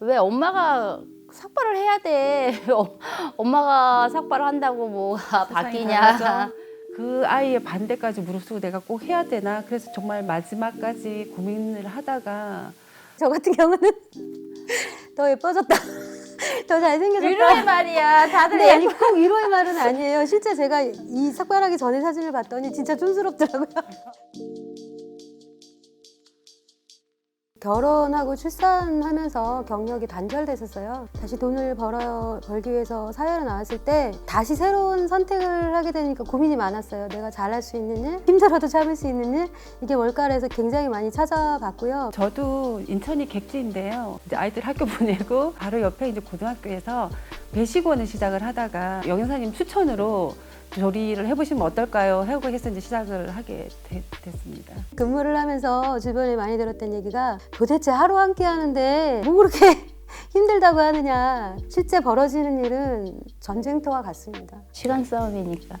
왜 엄마가 삭발을 해야 돼? 어, 엄마가 삭발을 한다고 뭐가 바뀌냐? 그 아이의 반대까지 무릅쓰고 내가 꼭 해야 되나? 그래서 정말 마지막까지 고민을 하다가 저 같은 경우는 더 예뻐졌다. 더 잘생겨졌다. 위로의 말이야. 다들 근데 아니. 꼭 위로의 말은 아니에요. 실제 제가 이 삭발하기 전에 사진을 봤더니 진짜 촌스럽더라고요. 결혼하고 출산하면서 경력이 단절됐었어요. 다시 돈을 벌어 벌기 위해서 사회로 나왔을 때 다시 새로운 선택을 하게 되니까 고민이 많았어요. 내가 잘할 수 있는 일, 힘들어도 참을 수 있는 일 이게 뭘까 해서 굉장히 많이 찾아봤고요. 저도 인천이 객지인데요. 이제 아이들 학교 보내고 바로 옆에 이제 고등학교에서 배식원을 시작을 하다가 영양사님 추천으로 조리를 해보시면 어떨까요? 하고 해서 이제 시작을 하게 되- 됐습니다. 근무를 하면서 주변에 많이 들었던 얘기가 도대체 하루 한끼 하는데 뭐 그렇게 힘들다고 하느냐. 실제 벌어지는 일은 전쟁터와 같습니다. 시간 싸움이니까.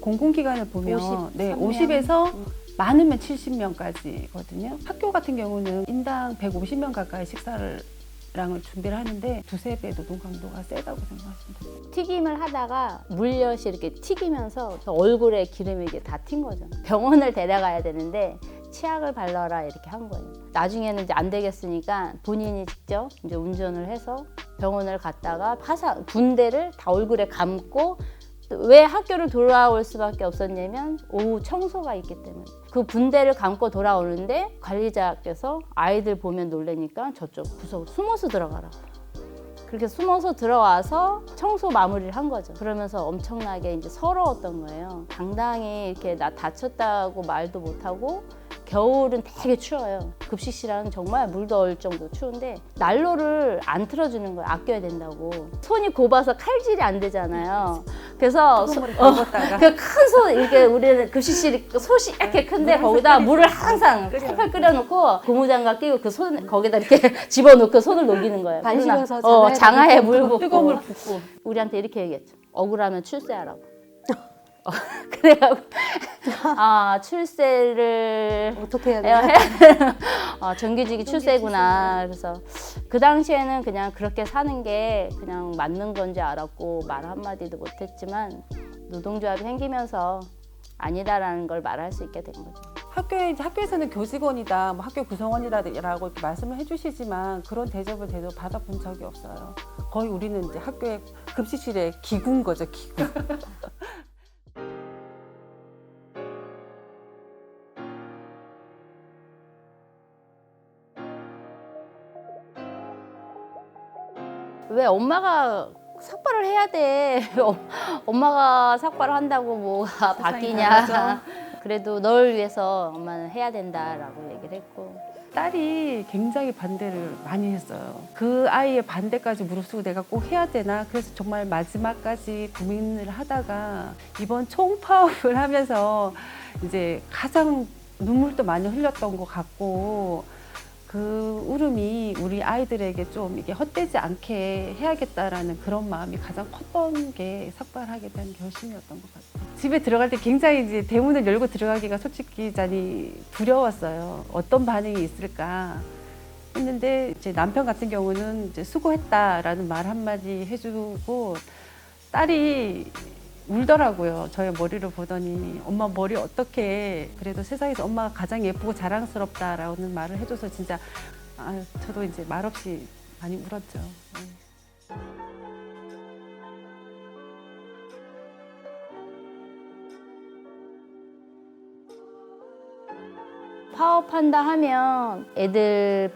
공공기관을 보면 50, 네, 3명. 50에서 많으면 70명까지거든요. 학교 같은 경우는 인당 150명 가까이 식사를 랑을 준비를 하는데 두세 배 노동 강도가 세다고 생각하시면 됩니다. 튀김을 하다가 물엿이 이렇게 튀기면서 저 얼굴에 기름이 이게 다 튄 거죠. 병원을 데려가야 되는데 치약을 발라라 이렇게 한 거예요. 나중에는 이제 안 되겠으니까 본인이 직접 이제 운전을 해서 병원을 갔다가 화상 분대를 다 얼굴에 감고 왜 학교를 돌아올 수밖에 없었냐면 오후 청소가 있기 때문에 그 분대를 감고 돌아오는데 관리자께서 아이들 보면 놀래니까 저쪽 구석 숨어서 들어가라. 그렇게 숨어서 들어와서 청소 마무리를 한 거죠. 그러면서 엄청나게 이제 서러웠던 거예요. 당당히 이렇게 나 다쳤다고 말도 못하고 겨울은 되게 추워요. 급식실은 정말 물도 얼 정도 추운데 난로를 안 틀어주는 거예요. 아껴야 된다고. 손이 곱아서 칼질이 안 되잖아요. 그래서 어, 담궜다가 그큰솥 이렇게 우리는 급식실이 솥이 이렇게 큰데 거기다 물을 항상 팔팔 끓여놓고 고무장갑 끼고 그 손 거기다 이렇게 집어넣고 손을 녹이는 거예요. 반 그러나, 식어서 어, 장아에 장아에 물 붓고 뜨거운 물 붓고 우리한테 이렇게 얘기했죠. 억울하면 출세하라고. 어, 그래갖고 아 출세를 어떻게 해야 해야 되나? 해. 어, 정규직이 출세구나. 그래서 그 당시에는 그냥 그렇게 사는 게 그냥 맞는 건지 알았고 말 한마디도 못했지만 노동조합이 생기면서 아니다라는 걸 말할 수 있게 된 거죠. 학교에 이제 학교에서는 교직원이다, 뭐 학교 구성원이라고 이렇게 말씀을 해주시지만 그런 대접을 대접 받아본 적이 없어요. 거의 우리는 이제 학교의 급식실의 기구인 거죠, 기구. 왜 엄마가 삭발을 해야 돼? 어, 엄마가 삭발을 한다고 뭐가 바뀌냐? 그래도 널 위해서 엄마는 해야 된다라고 얘기를 했고 딸이 굉장히 반대를 많이 했어요. 그 아이의 반대까지 무릅쓰고 내가 꼭 해야 되나? 그래서 정말 마지막까지 고민을 하다가 이번 총파업을 하면서 이제 가장 눈물도 많이 흘렸던 것 같고 그 울음이 우리 아이들에게 좀 이게 헛되지 않게 해야겠다라는 그런 마음이 가장 컸던 게 삭발하게 된 결심이었던 것 같아요. 집에 들어갈 때 굉장히 이제 대문을 열고 들어가기가 솔직히 잔이 두려웠어요. 어떤 반응이 있을까 했는데 이제 남편 같은 경우는 이제 수고했다라는 말 한마디 해주고 딸이 울더라고요. 저의 머리를 보더니 엄마 머리 어떻게 그래도 세상에서 엄마가 가장 예쁘고 자랑스럽다라는 말을 해줘서 진짜 아, 저도 이제 말없이 많이 울었죠. 네. 파업한다 하면 애들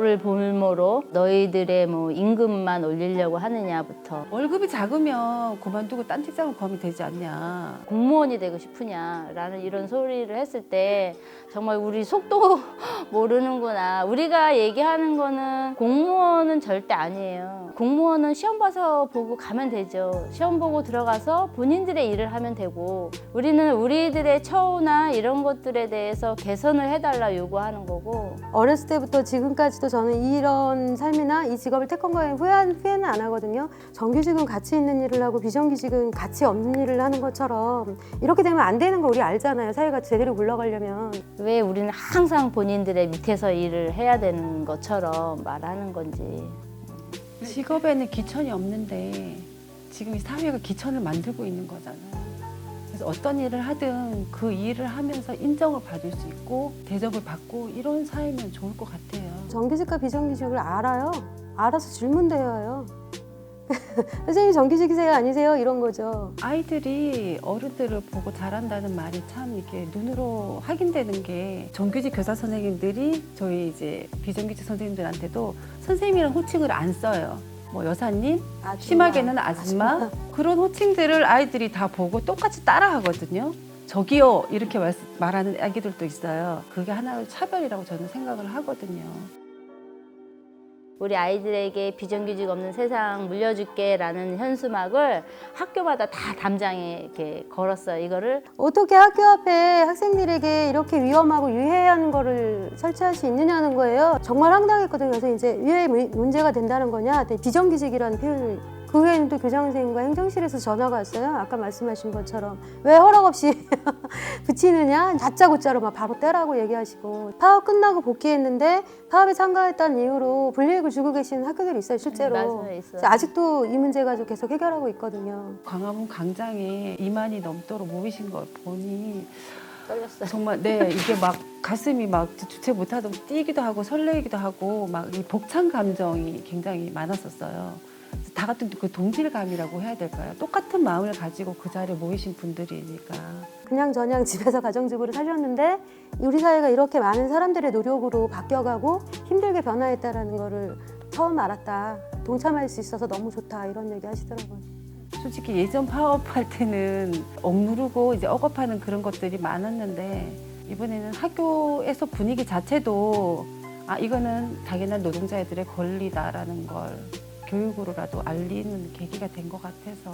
을 볼모로 너희들의 뭐 임금만 올리려고 하느냐부터 월급이 작으면 그만두고 딴 직장을 가면 되지 않냐. 공무원이 되고 싶으냐라는 이런 소리를 했을 때 정말 우리 속도 모르는구나. 우리가 얘기하는 거는 공무원은 절대 아니에요. 공무원은 시험 봐서 보고 가면 되죠. 시험 보고 들어가서 본인들의 일을 하면 되고 우리는 우리들의 처우나 이런 것들에 대해서 개선을 해달라 요구하는 거고 어렸을 때부터 지금까지 도 아직도 저는 이런 삶이나 이 직업을 택한 거에 후회한, 후회는 안 하거든요. 정규직은 가치 있는 일을 하고 비정규직은 가치 없는 일을 하는 것처럼 이렇게 되면 안 되는 거 우리 알잖아요. 사회가 제대로 굴러가려면. 왜 우리는 항상 본인들의 밑에서 일을 해야 되는 것처럼 말하는 건지. 직업에는 기천이 없는데 지금 이 사회가 기천을 만들고 있는 거잖아요. 그래서 어떤 일을 하든 그 일을 하면서 인정을 받을 수 있고 대접을 받고 이런 사회면 좋을 것 같아요. 정규직과 비정규직을 알아요. 알아서 질문드려요. 선생님 정규직이세요? 아니세요? 이런 거죠. 아이들이 어른들을 보고 자란다는 말이 참 이게 눈으로 확인되는 게 정규직 교사 선생님들이 저희 이제 비정규직 선생님들한테도 선생님이라는 호칭을 안 써요. 뭐 여사님, 아줌마, 심하게는 아줌마 그런 호칭들을 아이들이 다 보고 똑같이 따라하거든요. 저기요 이렇게 말, 말하는 아기들도 있어요. 그게 하나의 차별이라고 저는 생각을 하거든요. 우리 아이들에게 비정규직 없는 세상 물려줄게라는 현수막을 학교마다 다 담장에 이렇게 걸었어요. 이거를 어떻게 학교 앞에 학생들에게 이렇게 위험하고 유해한 거를 설치할 수 있느냐는 거예요. 정말 황당했거든요. 그래서 이제 왜 문- 문제가 된다는 거냐? 비정규직이라는 표현을 그 후에는 또 교장 선생님과 행정실에서 전화가 왔어요. 아까 말씀하신 것처럼 왜 허락 없이 붙이느냐? 다짜고짜로 막 바로 떼라고 얘기하시고 파업 끝나고 복귀했는데 파업에 참가했다는 이유로 불이익을 주고 계시는 학교들이 있어요. 실제로. 맞아요, 있어요. 아직도 이 문제가 좀 계속 해결하고 있거든요. 광화문 광장에 2만이 넘도록 모이신 걸 보니 떨렸어요. 정말 네 이게 막 가슴이 막 주체 못하던 뛰기도 하고 설레기도 하고 막 이 벅찬 감정이 굉장히 많았었어요. 다 같은 그 동질감이라고 해야 될까요? 똑같은 마음을 가지고 그 자리에 모이신 분들이니까 그냥 저냥 집에서 가정주부를 살렸는데 우리 사회가 이렇게 많은 사람들의 노력으로 바뀌어가고 힘들게 변화했다라는 거를 처음 알았다. 동참할 수 있어서 너무 좋다 이런 얘기 하시더라고요. 솔직히 예전 파업할 때는 억누르고 이제 억압하는 그런 것들이 많았는데 이번에는 학교에서 분위기 자체도 아 이거는 당연한 노동자들의 권리다라는 걸 교육으로라도 알리는 계기가 된 것 같아서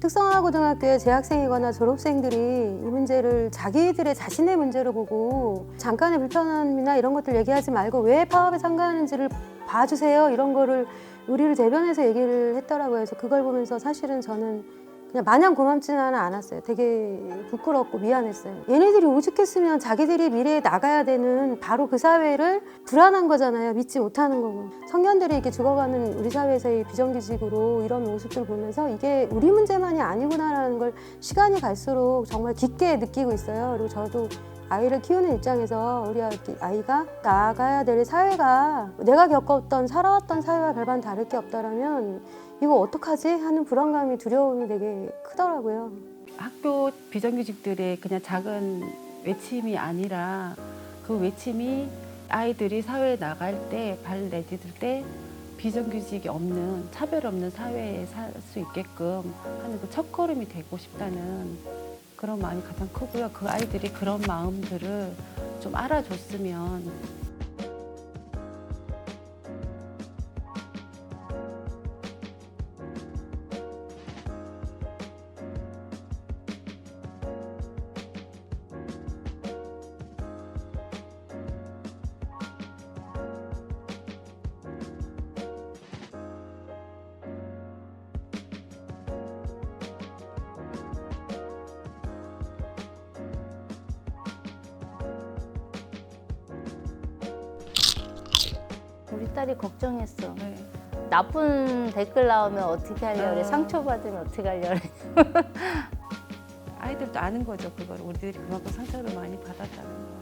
특성화 고등학교의 재학생이거나 졸업생들이 이 문제를 자기들의 자신의 문제로 보고 잠깐의 불편함이나 이런 것들 얘기하지 말고 왜 파업에 참가하는지를 봐주세요 이런 거를 우리를 대변해서 얘기를 했더라고요. 그래서 그걸 보면서 사실은 저는 그냥 마냥 고맙지는 않았어요. 되게 부끄럽고 미안했어요. 얘네들이 오죽했으면 자기들이 미래에 나가야 되는 바로 그 사회를 불안한 거잖아요. 믿지 못하는 거고. 청년들이 이렇게 죽어가는 우리 사회에서의 비정규직으로 이런 모습들 보면서 이게 우리 문제만이 아니구나라는 걸 시간이 갈수록 정말 깊게 느끼고 있어요. 그리고 저도 아이를 키우는 입장에서 우리 아이가 나가야 될 사회가 내가 겪었던 살아왔던 사회와 별반 다를 게 없다라면 이거 어떡하지 하는 불안감이 두려움이 되게 크더라고요. 학교 비정규직들의 그냥 작은 외침이 아니라 그 외침이 아이들이 사회에 나갈 때, 발 내디딜 때 비정규직이 없는, 차별 없는 사회에 살 수 있게끔 하는 그 첫걸음이 되고 싶다는 그런 마음이 가장 크고요. 그 아이들이 그런 마음들을 좀 알아줬으면 우리 딸이 걱정했어. 네. 나쁜 댓글 나오면 어떻게 하려고 그래? 아. 상처받으면 어떻게 하려고 그래? 아이들도 아는 거죠. 그걸 우리들이 그만큼 상처를 많이 받았다는